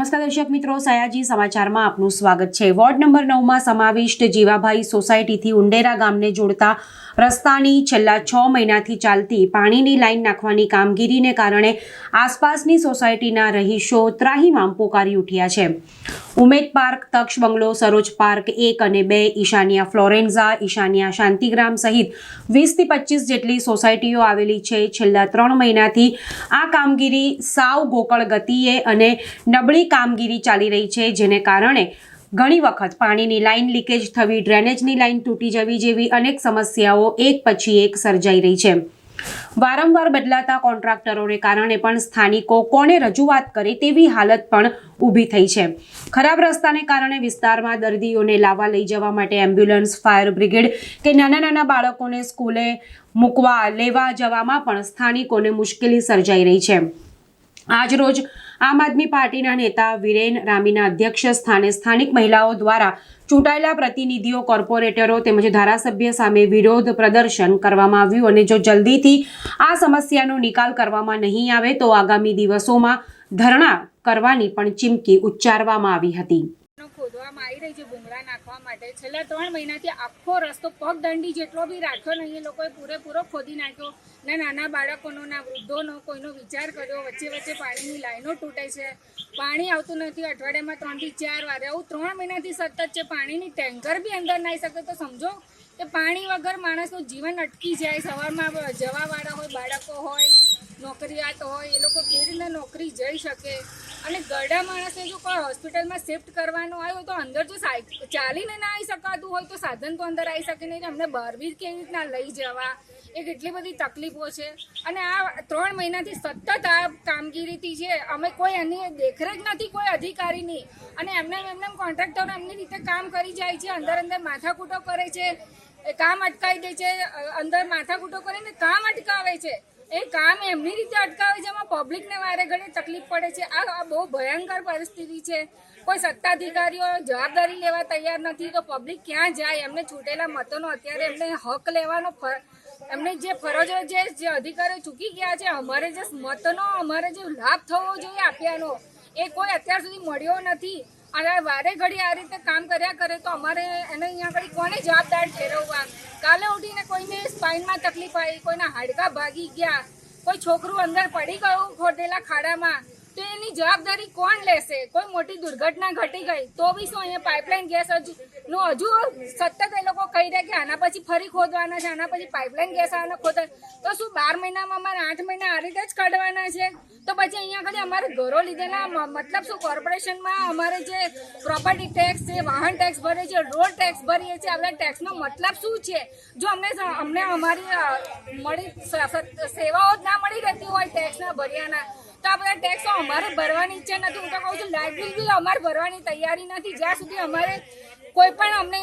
નમસ્કાર દર્શક મિત્રો, સયાજી સમાચારમાં આપનું સ્વાગત છે. વોર્ડ નંબર નવમાં સમાવિષ્ટ જીવાભાઈ સોસાયટીથી ઉંડેરા ગામને જોડતા રસ્તાની છેલ્લા છ મહિનાથી ચાલતી પાણીની લાઈન નાખવાની કામગીરીને કારણે આસપાસની સોસાયટીના રહીશો ત્રાહિમામ પોકારી ઉઠ્યા છે. ઉમેદ પાર્ક, તક્ષ બંગલો, સરોજ પાર્ક એક અને બે, ઈશાનિયા ફ્લોરેન્ઝા, ઈશાનિયા શાંતિગ્રામ સહિત વીસથી પચીસ જેટલી સોસાયટીઓ આવેલી છે. છેલ્લા ત્રણ મહિનાથી આ કામગીરી સાવ ગોકળ ગતિએ અને નબળી કામગીરી ચાલી રહી છે, જેને કારણે ઘણી વખત પાણીની લાઇન લીકેજ થવી, ડ્રેનેજની લાઇન તૂટી જવી જેવી અનેક સમસ્યાઓ એક પછી એક સર્જાઈ રહી છે. વારંવાર બદલાતા કોન્ટ્રાક્ટરોને કારણે પણ સ્થાનિકો કોને રજૂઆત કરે તેવી હાલત પણ ઊભી થઈ છે. ખરાબ રસ્તાને કારણે વિસ્તારમાં દર્દીઓને લાવવા લઈ જવા માટે એમ્બ્યુલન્સ, ફાયર બ્રિગેડ કે નાના નાના બાળકોને સ્કૂલે મૂકવા, લેવા જવામાં પણ સ્થાનિકોને મુશ્કેલી સર્જાઈ રહી છે. આજરોજ આમ આદમી પાર્ટીના નેતા વિરેન રામીના અધ્યક્ષ સ્થાને સ્થાનિક મહિલાઓ દ્વારા ચૂંટાયેલા પ્રતિનિધિઓ, કોર્પોરેટરો તેમજ ધારાસભ્ય સામે વિરોધ પ્રદર્શન કરવામાં આવ્યું અને જો જલ્દીથી આ સમસ્યાનો નિકાલ કરવામાં નહીં આવે તો આગામી દિવસોમાં ધરણા કરવાની પણ ચીમકી ઉચ્ચારવામાં આવી હતી. ખોદવામાં આવી રહી છે બુમરા નાખવા માટે. છેલ્લા ત્રણ મહિનાથી આખો રસ્તો પગદંડી જેટલો બી રાખ્યો નહીં, એ લોકોએ પૂરેપૂરો ખોદી નાખ્યો. ને નાના બાળકોનો, ના વૃદ્ધોનો કોઈનો વિચાર કર્યો. વચ્ચે વચ્ચે પાણીની લાઈનો તૂટે છે. પાણી આવતું નથી. અઠવાડિયામાં ત્રણથી ચાર વાર. આવું ત્રણ મહિનાથી સતત છે. પાણીની ટેન્કર બી અંદર નાહી શકે તો સમજો કે પાણી વગર માણસનું જીવન અટકી જાય. સવારમાં જવાવાળા હોય, બાળકો હોય નોકરિયાત હોય, એ લોકો કેવી રીતના નોકરી જઈ શકે? અને ગરડા માણસને જો કોઈ હોસ્પિટલમાં શિફ્ટ કરવાનો આવ્યો તો અંદર જો ચાલીને ના આવી શકાતું હોય તો સાધન તો અંદર આવી શકે નહીં. અમને બહાર બી કેવી રીતના લઈ જવા? એ કેટલી બધી તકલીફો છે. અને આ ત્રણ મહિનાથી સતત આ કામગીરીથી છે. અમે કોઈ એની દેખરેખ નથી કોઈ અધિકારીની. અને એમને એમને કોન્ટ્રાક્ટરો એમની રીતે કામ કરી જાય છે, અંદર અંદર માથાકૂટો કરે છે કામ અટકાવી દે છે અંદર માથાકૂટો કરીને કામ અટકાવે છે. એ કામ એમની રીતે અટકાવે છે, એમાં પબ્લિકને વારે ઘડી તકલીફ પડે છે. આ બહુ ભયંકર પરિસ્થિતિ છે. કોઈ સત્તાધિકારીઓ જવાબદારી લેવા તૈયાર નથી, તો પબ્લિક ક્યાં જાય? એમને છૂટેલા મતોનો અત્યારે એમને હક લેવાનો એમને જે ફરજો જે જે અધિકારીઓ ચૂકી ગયા છે, અમારે જે મતનો અમારે જે લાભ થવો જોઈએ આપ્યાનો, એ કોઈ અત્યાર સુધી મળ્યો નથી. અને વારે ઘડી આ રીતે કામ કર્યા કરે તો અમારે એને અહીંયા આગળ કોને જવાબદાર ઠેરવવા? કાલે ઉઠીને કોઈને સ્પાઇનમાં તકલીફ આવી, કોઈના હાડકા ભાગી ગયા, કોઈ છોકરું અંદર પડી ગયું ખોટેલા ખાડામાં તો એની જવાબદારી કોણ લેશે? કોઈ મોટી દુર્ઘટના ઘટી ગઈ, તો બી શું અહીંયા પાઇપલાઇન ગેસ હજુ નો, હજુ સતત એ લોકો કહી રહ્યા કે આના પછી ફરી ખોદવાના છે, આના પછી પાઇપલાઇન ગેસ આના ખોદવા તો શું બાર મહિનામાં અમારે આઠ મહિના આ રીતે જ કાઢવાના છે? તો પછી અહીંયા આગળ અમારે ઘરો લીધેલા મતલબ શું કોર્પોરેશનમાં અમારે જે પ્રોપર્ટી ટેક્સ છે, વાહન ટેક્સ ભરે છે રોડ ટેક્સ ભરીએ છીએ, આપણે ટેક્સનો મતલબ શું છે? જો અમને અમને અમારી મળી સેવાઓ જ ના મળી રહેતી હોય ટેક્સના ભર્યાના તો આ બધા ટેક્સો અમારે ભરવાની ઈચ્છા નથી. હું તો કહું છું લાઇટ બિલ બી અમારે ભરવાની તૈયારી નથી. જ્યાં સુધી અમારે કોઈ પણ અમને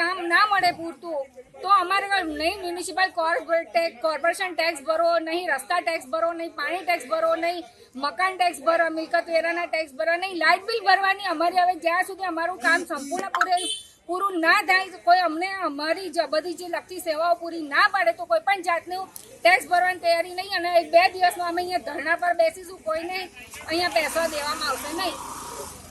કામ ના મળે પૂરતું, તો અમારે નહીં મ્યુનિસિપલ કોર્પોરેટ કોર્પોરેશન ટેક્સ ભરો, નહીં રસ્તા ટેક્સ ભરો, નહીં પાણી ટેક્સ ભરો, નહીં મકાન ટેક્સ ભરો મિલકત વેરાના ટેક્સ ભરો, નહીં લાઇટ બિલ ભરવાની અમારી હવે જ્યાં સુધી અમારું કામ સંપૂર્ણ પૂરે પૂરું ના થાય કોઈ અમને અમારી જ બધી જે લગતી સેવાઓ પૂરી ના પાડે તો કોઈ પણ જાતનું ટેક્સ ભરવાની તૈયારી નહીં અને એક બે દિવસમાં અમે અહીંયા ધરણા પર બેસીશું, કોઈને અહીંયા બેસવા દેવામાં આવશે નહીં.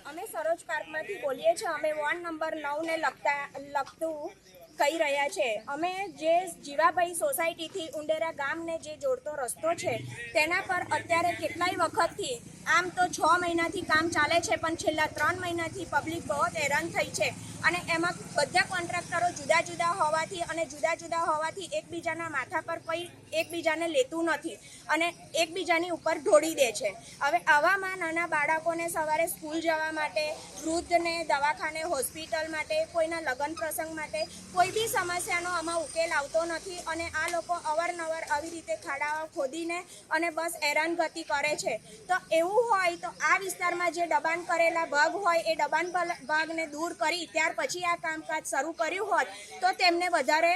અમે સરોજ પાર્કમાંથી બોલીએ છીએ, અમે વોર્ડ નંબર નવને લગતા લગતું કહી રહ્યા છે. અમે જે જીવાભાઈ સોસાયટીથી ઉંડેરા ગામને જે જોડતો રસ્તો છે, તેના પર અત્યારે કેટલાય વખતથી આમ તો છ મહિનાથી કામ ચાલે છે, પણ છેલ્લા ત્રણ મહિનાથી પબ્લિક બહુ હેરાન થઈ છે. અને એમાં બધા કોન્ટ્રાક્ટરો જુદા જુદા હોવાથી અને જુદા જુદા હોવાથી એકબીજાના માથા પર કોઈ એકબીજાને લેતું નથી અને એકબીજાની ઉપર ઢોળી દે છે. હવે આવામાં નાના બાળકોને સવારે સ્કૂલ જવા માટે, વૃદ્ધને દવાખાને હોસ્પિટલ માટે, કોઈના લગ્ન પ્રસંગ માટે કોઈ બી સમસ્યાનો આમાં ઉકેલ આવતો નથી અને આ લોકો અવારનવાર આવી રીતે ખાડાઓ ખોદીને અને બસ હેરાનગતિ કરે છે. તો એવું હોય તો આ વિસ્તારમાં જે દબાણ કરેલા ભાગ હોય એ દબાણ ભાગને દૂર કરી ત્યાર પછી આ કામકાજ શરૂ કર્યું હોત તો તેમને વધારે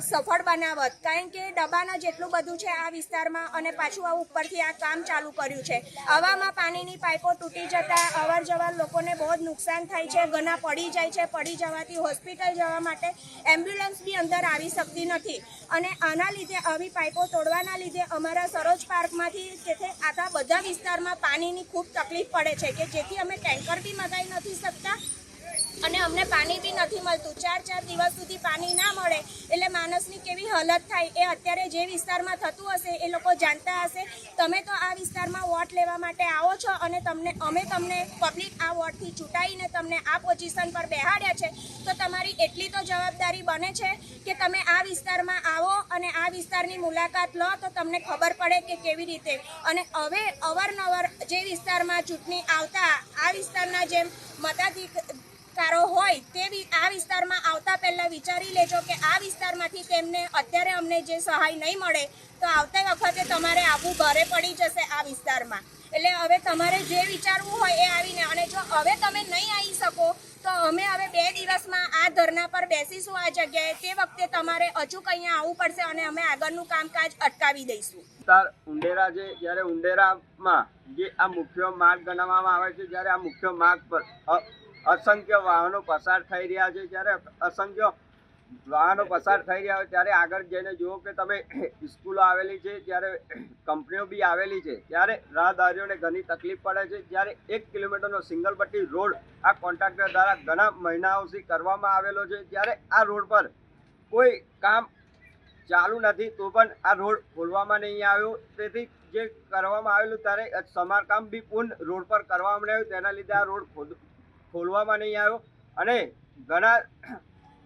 સફળ બનાવત. કારણ કે દબાણ જેટલું બધું છે આ વિસ્તારમાં અને પાછું આ ઉપરથી આ કામ ચાલુ કર્યું છે. હવામાં પાણીની પાઇપો તૂટી જતા અવર જવર લોકોને બહુ જ નુકસાન થાય છે ઘણા પડી જાય છે, પડી જવાથી હોસ્પિટલ જવા માટે એમ્બ્યુલન્સ બી અંદર આવી શકતી નથી. અને આના લીધે આવી પાઇપો તોડવાના લીધે અમારા સરોજ પાર્કમાંથી જેથી આખા બધા વિસ્તારમાં પાણીની ખૂબ તકલીફ પડે છે કે જેથી અમે ટેન્કર બી મગાવી નથી શકતા. અને અમને પાણી બી નથી મળતું. ચાર ચાર દિવસ સુધી પાણી ના મળે એટલે માણસની કેવી હાલત થાય એ અત્યારે જે વિસ્તારમાં થતું હશે એ લોકો જાણતા હશે. તમે તો આ વિસ્તારમાં વોટ લેવા માટે આવો છો અને તમને, અમે તમને પબ્લિક આ વોટથી ચૂંટાઈને તમને આ પોઝિશન પર બેહાડ્યા છે. તો તમારી એટલી તો જવાબદારી બને છે કે તમે આ વિસ્તારમાં આવો અને આ વિસ્તારની મુલાકાત લો તો તમને ખબર પડે કે કેવી રીતે. અને હવે અવારનવાર જે વિસ્તારમાં ચૂંટણી આવતા, આ વિસ્તારના જેમ મતાધિકારો હોય તે આ વિસ્તારમાં આવતા પહેલાં વિચારી લેજો કે આ વિસ્તારમાંથી તેમને અત્યારે અમને જે સહાય નહીં મળે, તો આવતા વખતે તમારે આવવું ભારે પડી જશે આ વિસ્તારમાં. એટલે હવે તમારે જે વિચારવું હોય એ આવીને, અને જો હવે તમે નહીં આવી શકો, તો અમે હવે બે દિવસમાં આ ધરના પર બેસીશું આ જગ્યાએ. તે વખતે તમારે અચૂક અહીંયા આવવું પડશે અને અમે આગળનું કામકાજ અટકાવી દઈશું. વિસ્તાર ઉંડેરા છે, જ્યારે ઉંડેરામાં જે આ મુખ્ય માર્ગ ગણવામાં આવે છે, જ્યારે આ મુખ્ય માર્ગ પર અસંખ્ય વાહનો પસાર થઈ રહ્યા છે. જ્યારે અસંખ્ય વાહનો પસાર થઈ રહ્યા હોય ત્યારે આગળ જઈને જુઓ કે તમે સ્કૂલો આવેલી છે, ત્યારે કંપનીઓ બી આવેલી છે. ત્યારે રાહદારીઓને ઘણી તકલીફ પડે છે. જ્યારે એક કિલોમીટરનો સિંગલ પટ્ટી રોડ આ કોન્ટ્રાક્ટર દ્વારા ઘણા મહિનાઓથી કરવામાં આવેલો છે. ત્યારે આ રોડ પર કોઈ કામ ચાલુ નથી, તો પણ આ રોડ ખોલવામાં નહીં આવ્યો. તેથી જે કરવામાં આવેલું ત્યારે સમારકામ બી પૂર્ણ રોડ પર કરવામાં આવ્યું. તેના લીધે આ રોડ ખોલવામાં નહીં આવ્યો. અને ઘણા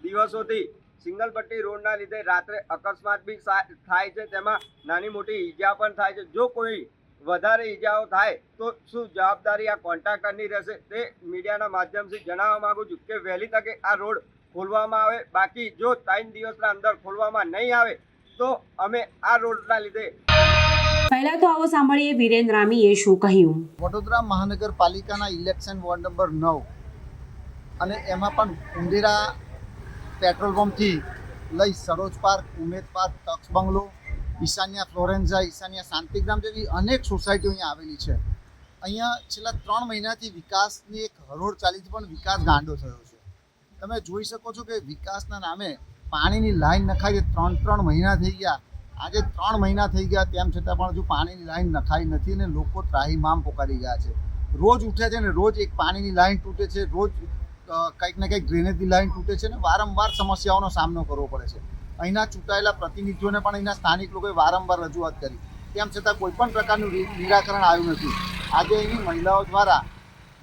દિવસોથી સિંગલ પટ્ટી રોડના લીધે રાત્રે અકસ્માત બી થાય છે. તેમાં નાની મોટી ઈજા પણ થાય છે. જો કોઈ વધારે ઈજાઓ થાય, તો શું જવાબદારી આ કોન્ટ્રાક્ટરની રહેશે? તે મીડિયાના માધ્યમથી જણાવવા માગું છું કે વહેલી તકે આ રોડ ખોલવામાં આવે. બાકી જો ત્રણ દિવસના અંદર ખોલવામાં નહીં આવે, તો અમે આ રોડના લીધે પહેલા તો આવો સાંભળીએ વિરેન રામીએ શું કહ્યું. વડોદરા મહાનગરપાલિકાના ઇલેક્શન વોર્ડ નંબર નવ અને એમાં પણ ઉંદેરા પેટ્રોલ પંપથી લઈ સરોજ પાર્ક, ઉમેદ પાર્ક, તક્ષ બંગલો, ઈશાન્યા ફ્લોરેન્ઝા, ઈશાન્યા શાંતિગ્રામ જેવી અનેક સોસાયટીઓ અહીંયા આવેલી છે. અહીંયા છેલ્લા ત્રણ મહિનાથી વિકાસની એક હરોળ ચાલી છે, પણ વિકાસ ગાંડો થયો છે. તમે જોઈ શકો છો કે વિકાસના નામે પાણીની લાઈન નખાઈ ત્રણ ત્રણ મહિના થઈ ગયા. આજે ત્રણ મહિના થઈ ગયા, તેમ છતાં પણ હજુ પાણીની લાઈન નખાઈ નથી અને લોકો ત્રાહીમામ પોકારી ગયા છે. રોજ ઉઠે છે ને રોજ એક પાણીની લાઈન તૂટે છે, રોજ કંઈક ને કંઈક ડ્રેનેજની લાઈન તૂટે છે ને વારંવાર સમસ્યાઓનો સામનો કરવો પડે છે. અહીંના ચૂંટાયેલા પ્રતિનિધિઓને પણ અહીંના સ્થાનિક લોકોએ વારંવાર રજૂઆત કરી. તેમ છતાં કોઈ પણ પ્રકારનું નિરાકરણ આવ્યું નથી. આજે અહીંની મહિલાઓ દ્વારા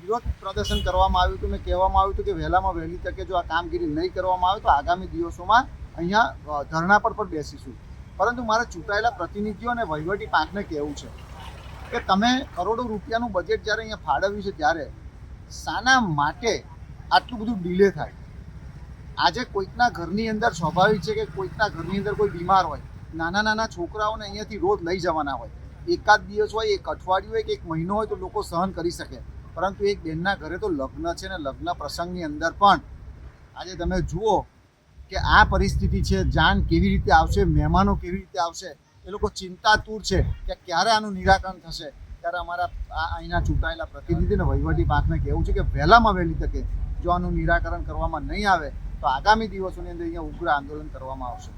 વિરોધ પ્રદર્શન કરવામાં આવ્યું હતું ને કહેવામાં આવ્યું હતું કે વહેલામાં વહેલી તકે જો આ કામગીરી નહીં કરવામાં આવે તો આગામી દિવસોમાં અહીંયા ધરણા પર પણ બેસીશું. પરંતુ મારે ચૂંટાયેલા પ્રતિનિધિઓ અને વહીવટી પાંખને કહેવું છે કે તમે કરોડો રૂપિયાનું બજેટ જ્યારે અહીંયા ફાળવ્યું છે ત્યારે શાના માટે આટલું બધું ડીલે થાય. આજે કોઈકના ઘરની અંદર સ્વાભાવિક છે કે કોઈકના ઘરની અંદર કોઈ બીમાર હોય, નાના નાના છોકરાઓને અહીંયાથી રોજ લઈ જવાના હોય. એકાદ દિવસ હોય, એક અઠવાડિયું હોય કે એક મહિનો હોય તો લોકો સહન કરી શકે. પરંતુ એક બેનના ઘરે તો લગ્ન છે ને લગ્ન પ્રસંગની અંદર પણ આજે તમે જુઓ કે આ પરિસ્થિતિ છે, જાન કેવી રીતે આવશે, મહેમાનો કેવી રીતે આવશે, એ લોકો ચિંતાતુર છે કે ક્યારે આનું નિરાકરણ થશે. ત્યારે અમારા અહીંના ચૂંટાયેલા પ્રતિનિધિને વહીવટી પાંખને કહેવું છે કે વહેલામાં વહેલી તકે જો આનું નિરાકરણ કરવામાં નહીં આવે, તો આગામી દિવસોની અંદર અહીંયા ઉગ્ર આંદોલન કરવામાં આવશે.